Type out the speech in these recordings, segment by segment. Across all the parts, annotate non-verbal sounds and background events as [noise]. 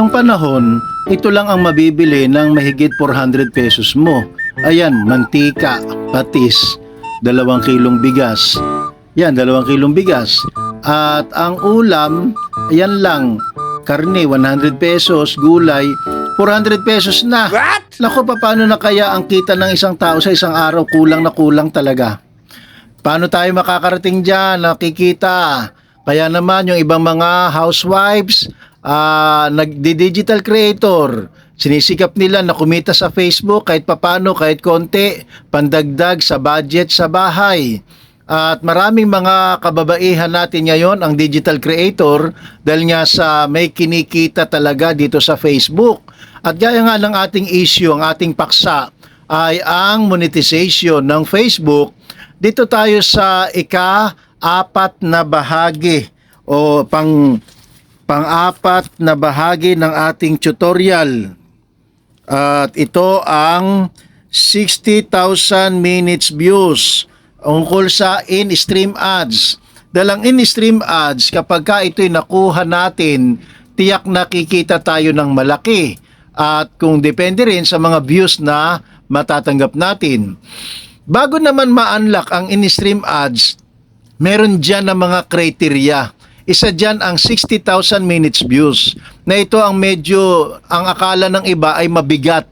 Yung panahon, ito lang ang mabibili ng mahigit 400 pesos mo. Ayan, mantika, patis, dalawang kilong bigas. Yan, dalawang kilong bigas. At ang ulam, yan lang, karne 100 pesos, gulay 400 pesos na. What? Nako, paano na kaya ang kita ng isang tao sa isang araw? Kulang na kulang talaga. Paano tayo makakarating dyan? Nakikita. Kaya naman yung ibang mga housewives, ah nagdi-digital creator, sinisikap nila na kumita sa Facebook kahit papano, kahit konti, pandagdag sa budget sa bahay. At maraming mga kababaihan natin ngayon ang digital creator dahil nga sa may kinikita talaga dito sa Facebook. At gaya nga ng ating issue, ang ating paksa ay ang monetization ng Facebook. Dito tayo sa ika-apat na bahagi o pang pang-apat na bahagi ng ating tutorial. At ito ang 60,000 minutes views ungkol sa in-stream ads. Dalang in-stream ads, kapag ka ito'y nakuha natin, tiyak nakikita tayo ng malaki. At kung depende rin sa mga views na matatanggap natin. Bago naman ma-unlock ang in-stream ads, meron dyan na mga criteria. Isa dyan ang 60,000 minutes views na ito ang medyo, ang akala ng iba ay mabigat.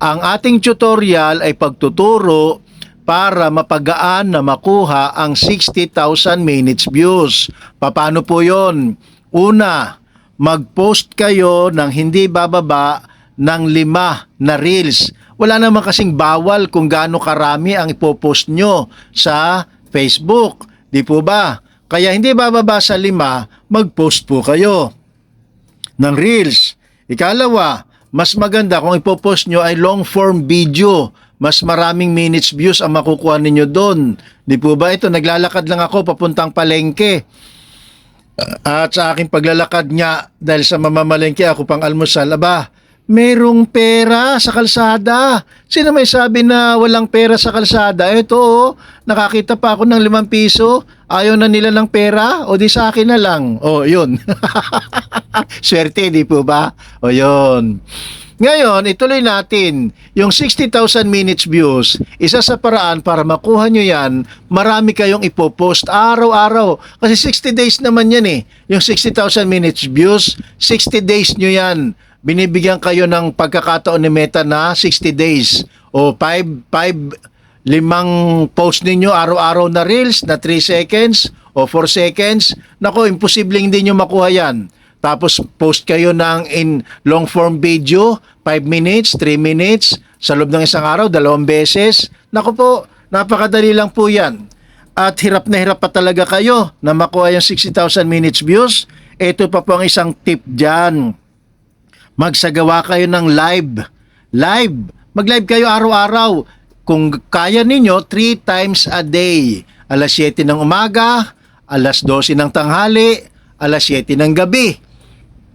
Ang ating tutorial ay pagtuturo para mapagaan na makuha ang 60,000 minutes views. Paano po yon? Una, mag-post kayo ng hindi bababa ng lima na reels. Wala naman kasing bawal kung gaano karami ang ipopost nyo sa Facebook. Di po ba? Kaya hindi bababa sa lima, mag-post po kayo ng reels. Ikalawa, mas maganda kung ipopost nyo ay long form video. Mas maraming minutes views ang makukuha ninyo doon. Di po ba ito? Naglalakad lang ako papuntang palengke. At sa aking paglalakad nga, dahil sa mamamalengke ako pang almusal, aba, merong pera sa kalsada. Sino may sabi na walang pera sa kalsada? Ito, oh, nakakita pa ako ng limang piso. Ayaw na nila ng pera? O di sa akin na lang. O, yun. [laughs] Swerte, di po ba? O, yun. Ngayon, ituloy natin. Yung 60,000 minutes views, isa sa paraan para makuha nyo yan, marami kayong ipopost araw-araw. Kasi 60 days naman yan eh. Yung 60,000 minutes views, 60 days nyo yan. Binibigyan kayo ng pagkakataon ni Meta na 60 days. O 5, 5, limang post ninyo araw-araw na reels na 3 seconds o 4 seconds. Nako, imposible hindi nyo makuha yan. Tapos post kayo ng in long form video, 5 minutes, 3 minutes, sa loob ng isang araw, dalawang beses. Naku po, napakadali lang po yan. At hirap na hirap pa talaga kayo na makuha yung 60,000 minutes views. Ito pa po ang isang tip dyan. Magsagawa kayo ng live. Live. Mag-live kayo araw-araw. Kung kaya ninyo, 3 times a day. Alas 7 ng umaga, alas 12 ng tanghali, alas 7 ng gabi.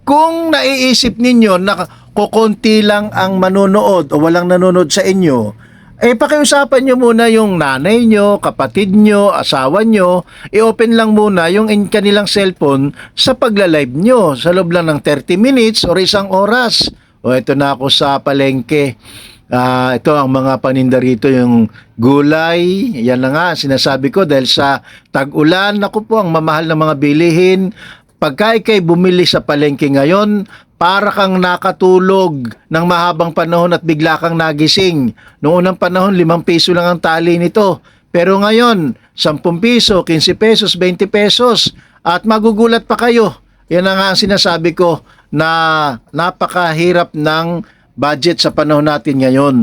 Kung naiisip ninyo na kukunti lang ang manonood o walang nanonood sa inyo, eh pakiusapan nyo muna yung nanay nyo, kapatid nyo, asawa nyo, i-open lang muna yung in kanilang cellphone sa pagla-live nyo sa loob lang ng 30 minutes or isang oras. O ito na ako sa palengke. Ah, ito ang mga paninda rito, yung gulay, yan na nga, sinasabi ko dahil sa tag-ulan, ako po ang mamahal ng mga bilihin, pagka ikay bumili sa palengke ngayon, para kang nakatulog ng mahabang panahon at bigla kang nagising. Noong unang panahon, 5 piso lang ang tali nito. Pero ngayon, 10 piso, 15 pesos, 20 pesos. At magugulat pa kayo. Yan na nga ang sinasabi ko na napakahirap ng budget sa panahon natin ngayon.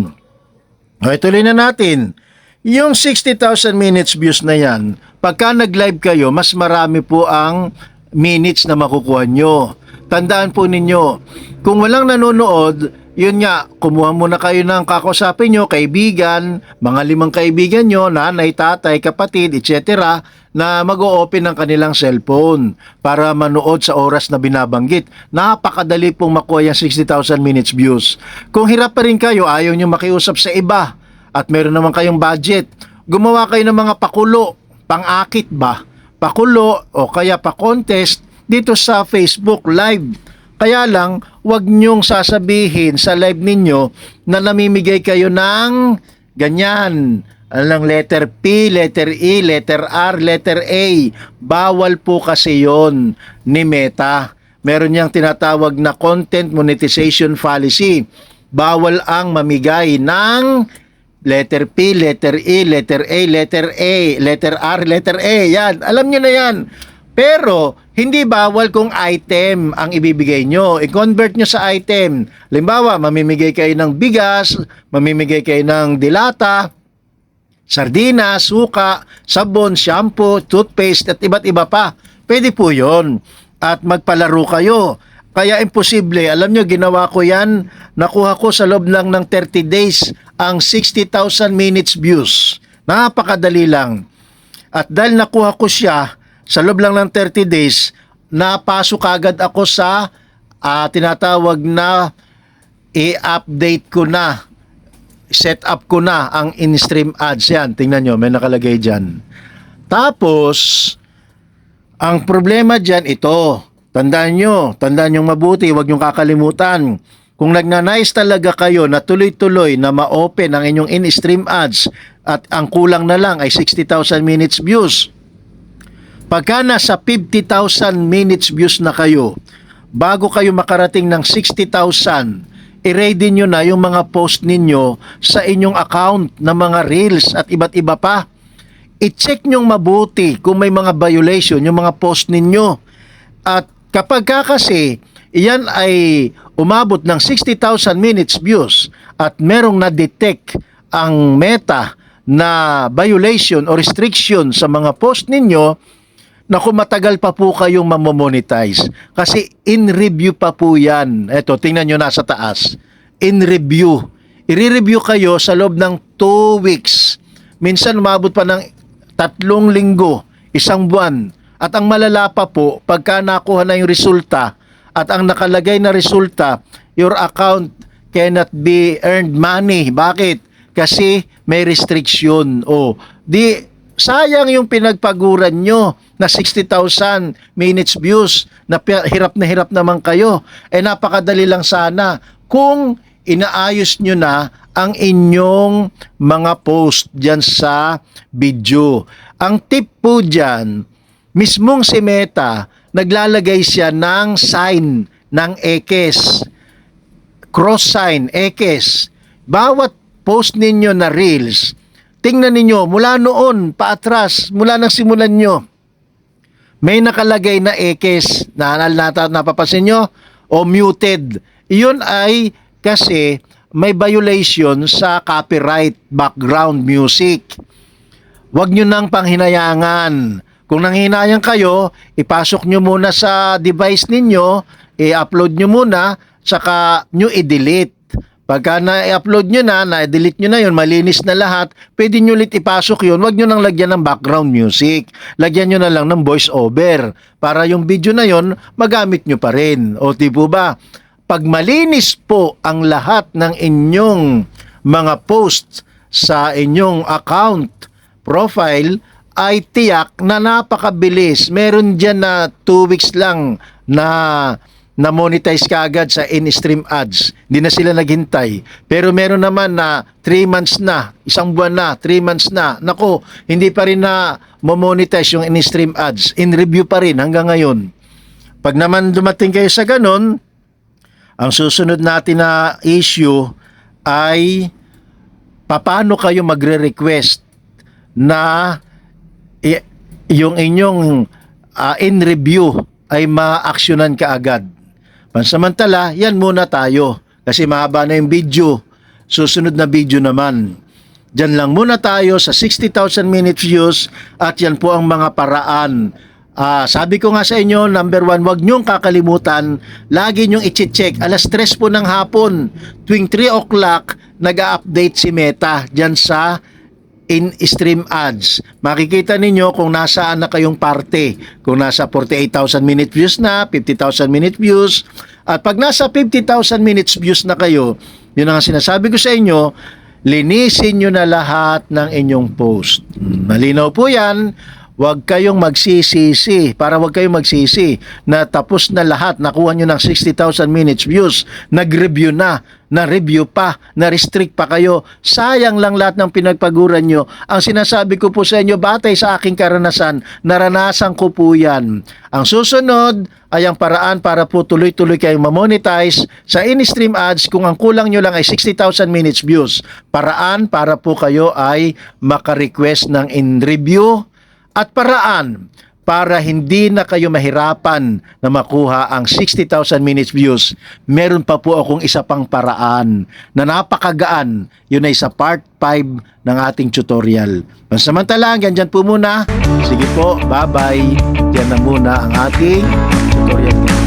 Okay, tuloy na natin. Yung 60,000 minutes views na yan, pagka nag-live kayo, mas marami po ang minutes na makukuha nyo. Tandaan po ninyo, kung walang nanonood, yun nga, kumuha muna kayo ng kakusapin nyo, kaibigan, mga limang kaibigan nyo, nanay, tatay, kapatid, etc. na mag-o-open ng kanilang cellphone para manood sa oras na binabanggit. Napakadali pong makuha yung 60,000 minutes views. Kung hirap pa rin kayo, ayaw nyo makiusap sa iba, at meron naman kayong budget, gumawa kayo ng mga pakulo, pang-akit ba? Pakulo o kaya pa-contest dito sa Facebook Live. Kaya lang, wag nyong sasabihin sa live ninyo na namimigay kayo ng ganyan. Alang letter P, letter E, letter R, letter A. Bawal po kasi yon ni Meta. Meron niyang tinatawag na content monetization policy. Bawal ang mamigay ng letter P, letter E, letter A, letter A, letter R, letter A. Yan. Alam niyo na yan. Pero, hindi bawal kung item ang ibibigay nyo. I-convert nyo sa item. Limbawa, mamimigay kayo ng bigas, mamimigay kayo ng dilata, sardina, suka, sabon, shampoo, toothpaste, at iba't iba pa. Pwede po yon At magpalaro kayo. Kaya imposible. Alam nyo, ginawa ko yan. Nakuha ko sa loob lang ng 30 days ang 60,000 minutes views. Napakadali lang. At dahil nakuha ko siya, sa loob lang ng 30 days, napasok agad ako sa ah, tinatawag na i-update ko na set up ko na ang in-stream ads yan. Tingnan nyo, may nakalagay dyan. Tapos, ang problema dyan ito. Tandaan nyo, tandaan nyo mabuti, huwag nyo kakalimutan. Kung nagnanais talaga kayo na tuloy-tuloy na ma-open ang inyong in-stream ads at ang kulang na lang ay 60,000 minutes views, Pagka nasa 50,000 minutes views na kayo, bago kayo makarating ng 60,000, i-ready nyo na yung mga post ninyo sa inyong account na mga reels at iba't iba pa. I-check nyong mabuti kung may mga violation yung mga post ninyo. At kapag ka kasi iyan ay umabot ng 60,000 minutes views at merong na-detect ang meta na violation o restriction sa mga post ninyo, Naku, matagal pa po kayong mamomonetize. Kasi in review pa po yan. Eto, tingnan nyo nasa taas. In review. I-review kayo sa loob ng 2 weeks. Minsan umabot pa ng tatlong linggo, isang buwan. At ang malala pa po, pagka nakuha na yung resulta, at ang nakalagay na resulta, your account cannot be earned money. Bakit? Kasi may restriction. O, di, sayang yung pinagpaguran nyo na 60,000 minutes views na hirap na hirap naman kayo. Eh napakadali lang sana kung inaayos nyo na ang inyong mga post dyan sa video. Ang tip po dyan, mismong si Meta, naglalagay siya ng sign ng X cross sign, X. Bawat post ninyo na reels, tingnan ninyo, mula noon, paatras, mula nang simulan nyo, may nakalagay na X, na nata, napapansin nyo, o muted. Iyon ay kasi may violation sa copyright background music. Huwag nyo nang panghinayangan. Kung nanghinayang kayo, ipasok nyo muna sa device ninyo, i-upload nyo muna, saka nyo i-delete. Pagka na-upload nyo na, na-delete nyo na yun, malinis na lahat, pwede nyo ulit ipasok yun, wag nyo nang lagyan ng background music. Lagyan nyo na lang ng voice over para yung video na yun, magamit nyo pa rin. O di po ba? Pag malinis po ang lahat ng inyong mga posts sa inyong account profile, ay tiyak na napakabilis. Meron dyan na 2 weeks lang na na monetize kaagad sa in-stream ads. Hindi na sila naghintay. Pero meron naman na 3 months na, isang buwan na, 3 months na. Nako, hindi pa rin na monetize yung in-stream ads. In review pa rin hanggang ngayon. Pag naman dumating kayo sa ganun, ang susunod natin na issue ay paano kayo magre-request na yung inyong ah, in review ay ma-actionan kaagad. Pansamantala, yan muna tayo kasi mahaba na yung video. Susunod na video naman. Diyan lang muna tayo sa 60,000 minutes views at yan po ang mga paraan. Ah, sabi ko nga sa inyo, number one, wag niyong kakalimutan, lagi niyong i-check. Alas 3 po ng hapon, tuwing 3 o'clock, nag-update si Meta dyan sa in-stream ads. Makikita ninyo kung nasaan na kayong parte. Kung nasa 48,000 minute views na, 50,000 minute views. At pag nasa 50,000 minutes views na kayo, yun ang sinasabi ko sa inyo, linisin nyo na lahat ng inyong post. Malinaw po yan. Huwag kayong magsisisi, para huwag kayong magsisi na tapos na lahat, nakuha nyo ng 60,000 minutes views, nag-review na, na-review pa, na-restrict pa kayo. Sayang lang lahat ng pinagpaguran nyo. Ang sinasabi ko po sa inyo, batay sa aking karanasan, naranasan ko po yan. Ang susunod ay ang paraan para po tuloy-tuloy kayong mamonetize sa in-stream ads kung ang kulang nyo lang ay 60,000 minutes views. Paraan para po kayo ay maka-request ng in-review at paraan para hindi na kayo mahirapan na makuha ang 60,000 minutes views. Meron pa po akong isa pang paraan na napakagaan. Yun ay sa part 5 ng ating tutorial. Pansamantala, hanggang dyan po muna. Sige po, bye-bye. Yan na muna ang ating tutorial.